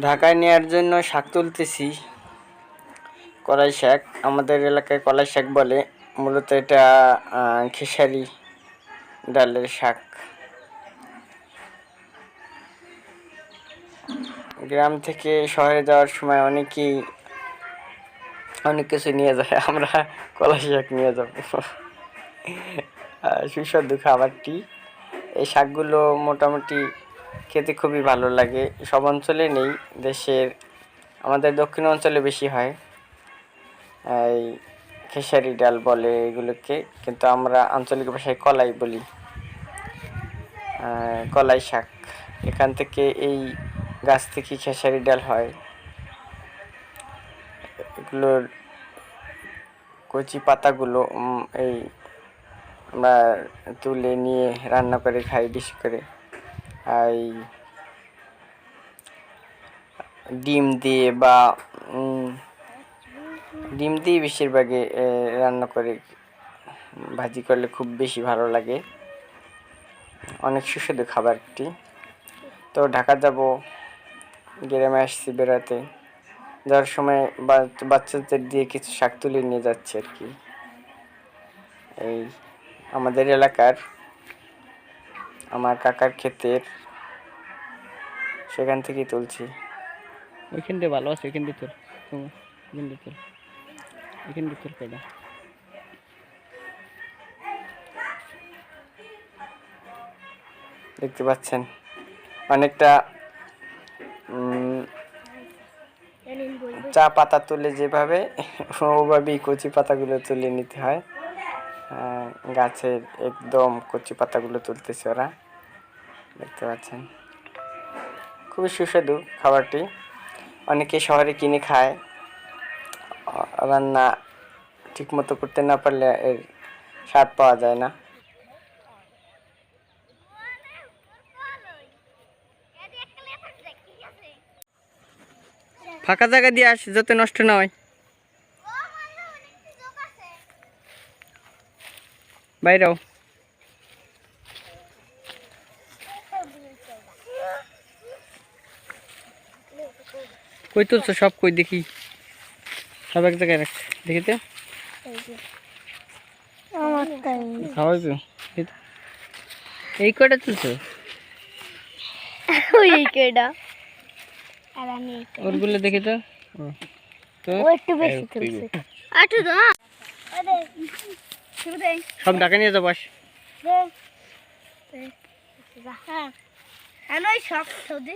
ঢাকায় নেওয়ার জন্য শাক তুলতেছি। কলাই শাক, আমাদের এলাকায় কলাই শাক বলে। মূলত এটা খেসারি ডালের শাক। গ্রাম থেকে শহরে যাওয়ার সময় অনেকেই, অনেক কিছু নিয়ে যায়। আমরা কলাই শাক নিয়ে যাব। সুস্বাদু খাবারটি। এই শাকগুলো মোটামুটি খেতে খুবই ভালো লাগে। সব অঞ্চলে নেই, দেশের আমাদের দক্ষিণ অঞ্চলে বেশি হয়। এই খেসারি ডাল বলে এগুলোকে, কিন্তু আমরা আঞ্চলিক ভাষায় কলাই বলি। কলাই শাক। এখান থেকে এই গাছ থেকে খেসারি ডাল হয়। এগুলোর কচি পাতাগুলো এই আমরা তুলে নিয়ে রান্না করে খাই বেশি করে। এই ডিম দিয়ে বা ডিম দিয়ে বেশিরভাগে রান্না করে ভাজি করলে খুব বেশি ভালো লাগে। অনেক সুস্বাদু খাবারটি। তো ঢাকা যাব, গ্রামে আসছি বেড়াতে। যাওয়ার সময় বাচ্চাদের দিয়ে কিছু শাক তুলে নিয়ে যাচ্ছে আর কি। এই আমাদের এলাকার আমার কাকার ক্ষেতের সেখান থেকেই তুলছি। ওইখান দিয়ে ভালো আছে ওইখান দিয়ে তোর ওইখান দিয়ে তোর ওইখান দিয়ে তোর কয়টা? দেখতে পাচ্ছেন অনেকটা চা পাতা তুলে যেভাবে ওভাবেই কচি পাতাগুলো তুলে নিতে হয়। গাছের একদম কচি পাতাগুলো তুলতেছে ওরা। দেখতে পাচ্ছেন। খুবই সুস্বাদু খাবারটি। অনেকে শহরে কিনে খায়। রান্না ঠিকমতো করতে না পারলে এর স্বাদ পাওয়া যায় না। ফাঁকা জায়গা দিয়ে আস, যাতে নষ্ট না হয়। বাইরেও কই তুলছো সব কই দেখি সব এক জায়গায় রাখ দেখি তো খাওয়াই তো এই কয়টা তুলছো ওই কেডা আর আমি ওরগুলো দেখি তো তো একটু বেশি তুলছে আটু সব ঢাকা নিয়ে হ্যাঁ সব সদি